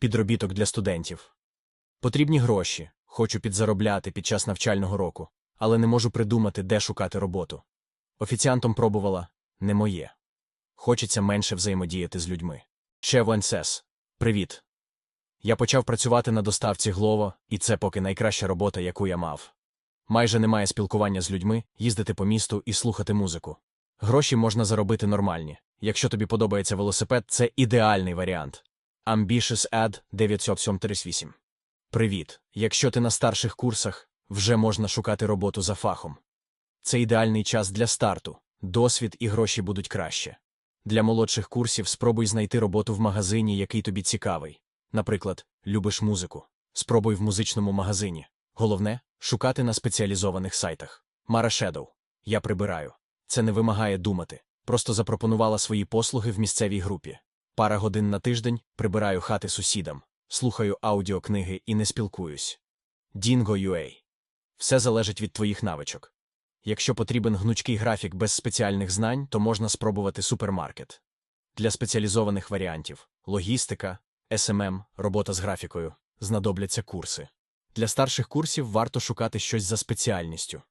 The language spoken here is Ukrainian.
Підробіток для студентів. Потрібні гроші. Хочу підзаробляти під час навчального року, але не можу придумати, де шукати роботу. Офіціантом пробувала не моє. Хочеться менше взаємодіяти з людьми. Чевонсес. Привіт. Я почав працювати на доставці Глово, і це поки найкраща робота, яку я мав. Майже немає спілкування з людьми, їздити по місту і слухати музику. Гроші можна заробити нормальні. Якщо тобі подобається велосипед, це ідеальний варіант. Ambitious Ad 9738. Привіт. Якщо ти на старших курсах, вже можна шукати роботу за фахом. Це ідеальний час для старту. Досвід і гроші будуть краще. Для молодших курсів спробуй знайти роботу в магазині, який тобі цікавий. Наприклад, любиш музику. Спробуй в музичному магазині. Головне шукати на спеціалізованих сайтах. Мара Shadow. Я прибираю. Це не вимагає думати. Просто запропонувала свої послуги в місцевій групі. Пара годин на тиждень прибираю хати сусідам, слухаю аудіокниги і не спілкуюсь. Dingo.ua. Все залежить від твоїх навичок. Якщо потрібен гнучкий графік без спеціальних знань, то можна спробувати супермаркет. Для спеціалізованих варіантів логістика, SMM, робота з графікою, знадобляться курси. Для старших курсів варто шукати щось за спеціальністю.